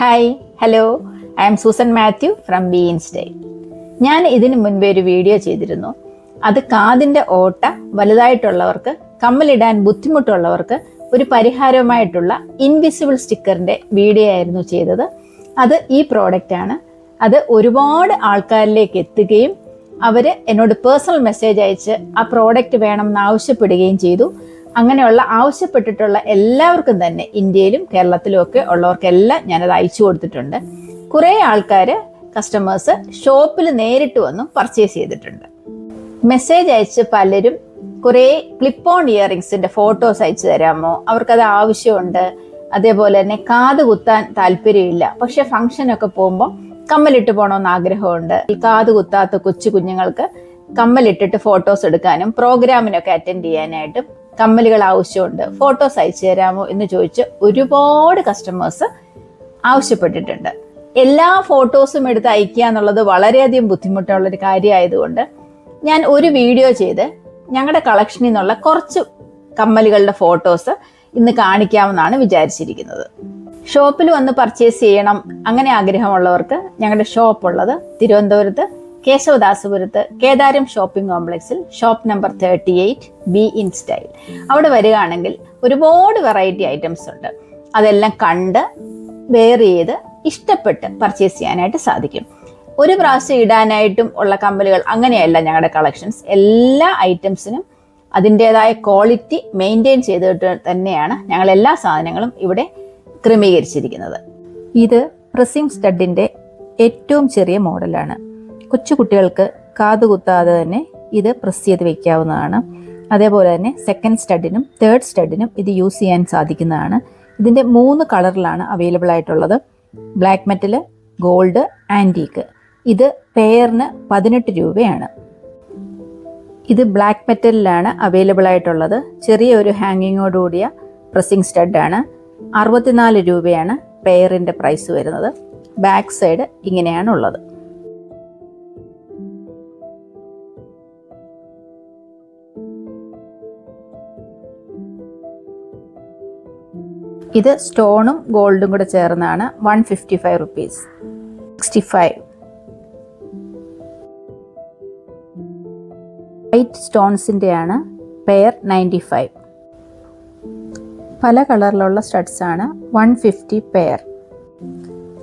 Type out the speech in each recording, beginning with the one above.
Hi hello I'm Susan Mathew from beans day ഞാൻ ഇതിനു മുൻപേ ഒരു വീഡിയോ ചെയ്തിരുന്നു. അത് കാതിന്റെ ഓട്ട വലുതായിട്ടുള്ളവർക്ക് കമ്മലിടാൻ ബുദ്ധിമുട്ടുള്ളവർക്ക് ഒരു പരിഹാരവുമായിട്ടുള്ള ഇൻവിസിബിൾ സ്റ്റിക്കറിന്റെ വീഡിയോ ആയിരുന്നു ചെയ്തത്. അത് ഈ പ്രോഡക്റ്റ് ആണ്. അത് ഒരുപാട് ആൾക്കാരിലേക്ക് എത്തുകയും അവർ എന്നോട് പേഴ്സണൽ മെസ്സേജ് അയച്ച് ആ പ്രോഡക്റ്റ് വേണം എന്ന് ആവശ്യപ്പെടുകയും ചെയ്തു. അങ്ങനെയുള്ള ആവശ്യപ്പെട്ടിട്ടുള്ള എല്ലാവർക്കും തന്നെ ഇന്ത്യയിലും കേരളത്തിലും ഒക്കെ ഉള്ളവർക്കെല്ലാം ഞാനത് അയച്ചു കൊടുത്തിട്ടുണ്ട്. കുറേ ആൾക്കാർ കസ്റ്റമേഴ്സ് ഷോപ്പിൽ നേരിട്ട് വന്നും പർച്ചേസ് ചെയ്തിട്ടുണ്ട്. മെസ്സേജ് അയച്ച് പലരും കുറേ ക്ലിപ്പ് ഓൺ ഇയറിങ്സിന്റെ ഫോട്ടോസ് അയച്ചു തരാമോ? അവർക്കത് ആവശ്യമുണ്ട്. അതേപോലെ തന്നെ കാത് കുത്താൻ താല്പര്യമില്ല. പക്ഷെ ഫംഗ്ഷനൊക്കെ പോകുമ്പോൾ കമ്മലിട്ട് പോകണമെന്ന് ആഗ്രഹമുണ്ട്. കാത് കുത്താത്ത കൊച്ചു കുഞ്ഞുങ്ങൾക്ക് കമ്മലിട്ടിട്ട് ഫോട്ടോസ് എടുക്കാനും പ്രോഗ്രാമിനൊക്കെ അറ്റൻഡ് ചെയ്യാനായിട്ടും കമ്മലുകൾ ആവശ്യമുണ്ട്. ഫോട്ടോസ് അയച്ചു തരാമോ എന്ന് ചോദിച്ച് ഒരുപാട് കസ്റ്റമേഴ്സ് ആവശ്യപ്പെട്ടിട്ടുണ്ട്. എല്ലാ ഫോട്ടോസും എടുത്ത് അയക്കുക എന്നുള്ളത് വളരെയധികം ബുദ്ധിമുട്ടുള്ളൊരു കാര്യമായതുകൊണ്ട് ഞാൻ ഒരു വീഡിയോ ചെയ്ത് ഞങ്ങളുടെ കളക്ഷനിൽ നിന്നുള്ള കുറച്ച് കമ്മലുകളുടെ ഫോട്ടോസ് ഇന്ന് കാണിക്കാമെന്നാണ് വിചാരിച്ചിരിക്കുന്നത്. ഷോപ്പിൽ വന്ന് പർച്ചേസ് ചെയ്യണം അങ്ങനെ ആഗ്രഹമുള്ളവർക്ക് ഞങ്ങളുടെ ഷോപ്പ് ഉള്ളത് തിരുവനന്തപുരത്ത് കേശവദാസപുരത്ത് കേദാരം ഷോപ്പിംഗ് കോംപ്ലക്സിൽ shop number thirty eight B in style. അവിടെ വരികയാണെങ്കിൽ ഒരുപാട് വെറൈറ്റി ഐറ്റംസ് ഉണ്ട്. അതെല്ലാം കണ്ട് വെയർ ചെയ്ത് ഇഷ്ടപ്പെട്ട് പർച്ചേസ് ചെയ്യാനായിട്ട് സാധിക്കും. ഒരു പ്രാവശ്യം ഇടാനായിട്ടും ഉള്ള കമ്പലുകൾ അങ്ങനെയല്ല ഞങ്ങളുടെ കളക്ഷൻസ്. എല്ലാ ഐറ്റംസിനും അതിന്റെതായ ക്വാളിറ്റി മെയിന്റെയിൻ ചെയ്തിട്ട് തന്നെയാണ് ഞങ്ങൾ എല്ലാ സാധനങ്ങളും ഇവിടെ ക്രമീകരിച്ചിരിക്കുന്നത്. ഇത് പ്രസിംഗ് സ്റ്റഡിന്റെ ഏറ്റവും ചെറിയ മോഡലാണ്. കൊച്ചു കുട്ടികൾക്ക് കാതുകുത്താതെ തന്നെ ഇത് പ്രസ് ചെയ്ത് വെക്കാവുന്നതാണ്. അതേപോലെ തന്നെ സെക്കൻഡ് സ്റ്റഡിനും തേർഡ് സ്റ്റഡിനും ഇത് യൂസ് ചെയ്യാൻ സാധിക്കുന്നതാണ്. ഇതിന്റെ മൂന്ന് കളറിലാണ് അവൈലബിൾ ആയിട്ടുള്ളത്. ബ്ലാക്ക് മെറ്റൽ ഗോൾഡ് ആന്റീക്ക് ഇത് പെയറിന് പതിനെട്ട് രൂപയാണ്. ഇത് ബ്ലാക്ക് മെറ്റലിലാണ് അവൈലബിൾ ആയിട്ടുള്ളത്. ചെറിയ ഒരു ഹാങ്ങിങ്ങോടുകൂടിയ പ്രസിംഗ് സ്റ്റഡാണ് അറുപത്തിനാല് രൂപയാണ് പെയറിന്റെ പ്രൈസ് വരുന്നത്. ബാക്ക് സൈഡ് ഇങ്ങനെയാണ് ഉള്ളത് ഇത് സ്റ്റോണും ഗോൾഡും കൂടെ ചേർന്നാണ് one fifty five rupees sixty five white സ്റ്റോൺസിന്റെയാണ് pair ninety five പല കളറിലുള്ള സ്റ്റഡ്സ് ആണ് one fifty pair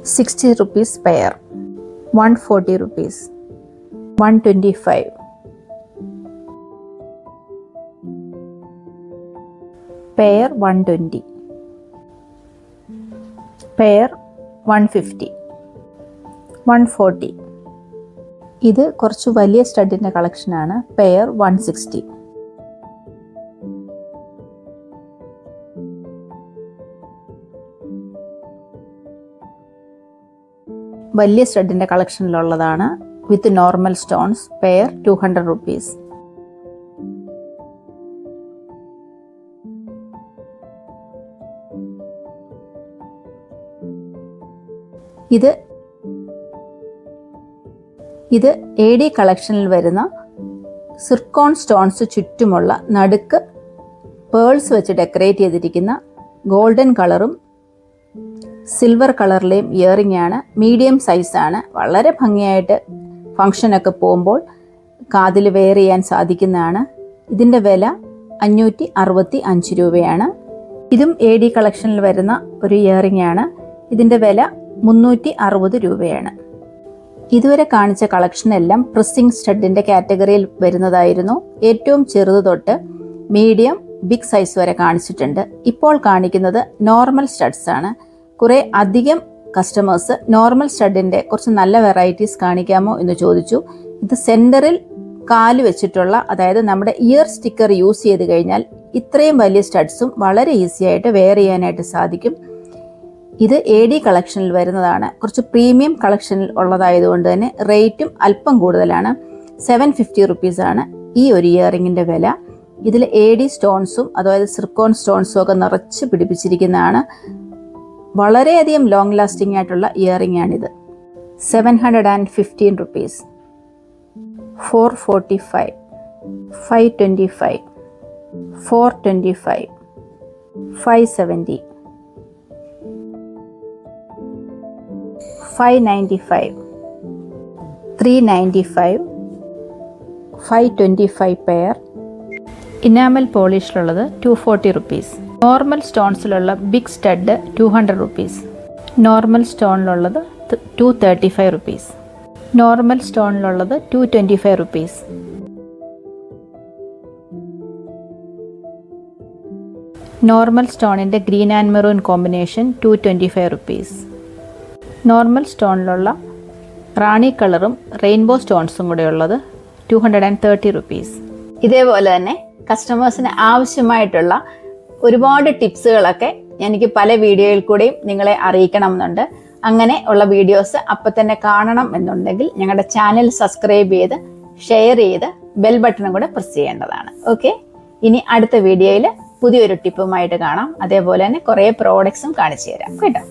sixty rupees pair one forty rupees one twenty five pair one twenty pair one fifty one forty ഇത് കുറച്ച് വലിയ സ്റ്റഡിന്റെ കളക്ഷനാണ് pair one sixty വലിയ സ്റ്റഡിന്റെ കളക്ഷനിലുള്ളതാണ് with normal stones pair two hundred rupees ഇത് ഇത് എ ഡി കളക്ഷനിൽ വരുന്ന സിർക്കോൺ സ്റ്റോൺസ് ചുറ്റുമുള്ള നടുക്ക് പേൾസ് വെച്ച് ഡെക്കറേറ്റ് ചെയ്തിരിക്കുന്ന ഗോൾഡൻ കളറും സിൽവർ കളറിലെയും ഇയറിംഗ് ആണ്. മീഡിയം സൈസാണ് വളരെ ഭംഗിയായിട്ട് ഫങ്ഷനൊക്കെ പോകുമ്പോൾ കാതിൽ വെയർ ചെയ്യാൻ സാധിക്കുന്നതാണ്. ഇതിന്റെ വില അഞ്ഞൂറ്റി അറുപത്തി അഞ്ച് രൂപയാണ്. ഇതും എ ഡി കളക്ഷനിൽ വരുന്ന ഒരു ഇയറിംഗ് ആണ്. ഇതിന്റെ വില മുന്നൂറ്റി അറുപത് രൂപയാണ്. ഇതുവരെ കാണിച്ച കളക്ഷൻ എല്ലാം പ്രസ്സിംഗ് സ്റ്റഡിന്റെ കാറ്റഗറിയിൽ വരുന്നതായിരുന്നു. ഏറ്റവും ചെറുത് തൊട്ട് മീഡിയം ബിഗ് സൈസ് വരെ കാണിച്ചിട്ടുണ്ട്. ഇപ്പോൾ കാണിക്കുന്നത് നോർമൽ സ്റ്റഡ്സ് ആണ്. കുറേ അധികം കസ്റ്റമേഴ്സ് നോർമൽ സ്റ്റഡിന്റെ കുറച്ച് നല്ല വെറൈറ്റീസ് കാണിക്കാമോ എന്ന് ചോദിച്ചു. ഇത് സെന്ററിൽ കാൽ വെച്ചിട്ടുള്ള അതായത് നമ്മുടെ ഇയർ സ്റ്റിക്കർ യൂസ് ചെയ്ത് കഴിഞ്ഞാൽ ഇത്രയും വലിയ സ്റ്റഡ്സും വളരെ ഈസിയായിട്ട് വെയർ ചെയ്യാനായിട്ട് സാധിക്കും. ഇത് എ ഡി കളക്ഷനിൽ വരുന്നതാണ്. കുറച്ച് പ്രീമിയം കളക്ഷനിൽ ഉള്ളതായതുകൊണ്ട് തന്നെ റേറ്റും അല്പം കൂടുതലാണ്. സെവൻ ഫിഫ്റ്റി റുപ്പീസാണ് ഈ ഒരു ഇയറിങ്ങിന്റെ വില. ഇതിൽ എ ഡി സ്റ്റോൺസും അതായത് സിർക്കോൺ സ്റ്റോൺസും ഒക്കെ നിറച്ച് പിടിപ്പിച്ചിരിക്കുന്നതാണ്. വളരെയധികം ലോങ് ലാസ്റ്റിംഗ് ആയിട്ടുള്ള ഇയറിംഗ് ആണിത് seven hundred and fifteen rupees four forty five five twenty five four twenty five five seventy five ninety five three ninety five five twenty five pair enamel പോളിഷിലുള്ളത് two forty rupees normal സ്റ്റോൺസിലുള്ള big stud two hundred rupees normal സ്റ്റോണിലുള്ളത് two thirty five rupees normal സ്റ്റോണിലുള്ളത് two twenty five rupees normal സ്റ്റോണിന്റെ green and maroon combination two twenty five rupees normal സ്റ്റോണിലുള്ള റാണി കളറും rainbow സ്റ്റോൺസും കൂടെ ഉള്ളത് two hundred and thirty rupees ഇതേപോലെ തന്നെ കസ്റ്റമേഴ്സിന് ആവശ്യമായിട്ടുള്ള ഒരുപാട് ടിപ്സുകളൊക്കെ എനിക്ക് പല വീഡിയോയിൽ കൂടെയും നിങ്ങളെ അറിയിക്കണമെന്നുണ്ട്. അങ്ങനെ ഉള്ള വീഡിയോസ് അപ്പം തന്നെ കാണണം എന്നുണ്ടെങ്കിൽ ഞങ്ങളുടെ ചാനൽ സബ്സ്ക്രൈബ് ചെയ്ത് ഷെയർ ചെയ്ത് ബെൽ ബട്ടണും കൂടെ പ്രസ് ചെയ്യേണ്ടതാണ്. ഓക്കെ ഇനി അടുത്ത വീഡിയോയിൽ പുതിയൊരു ടിപ്പുമായിട്ട് കാണാം. അതേപോലെ തന്നെ കുറേ പ്രോഡക്ട്സും കാണിച്ചു തരാം. കേട്ടോ?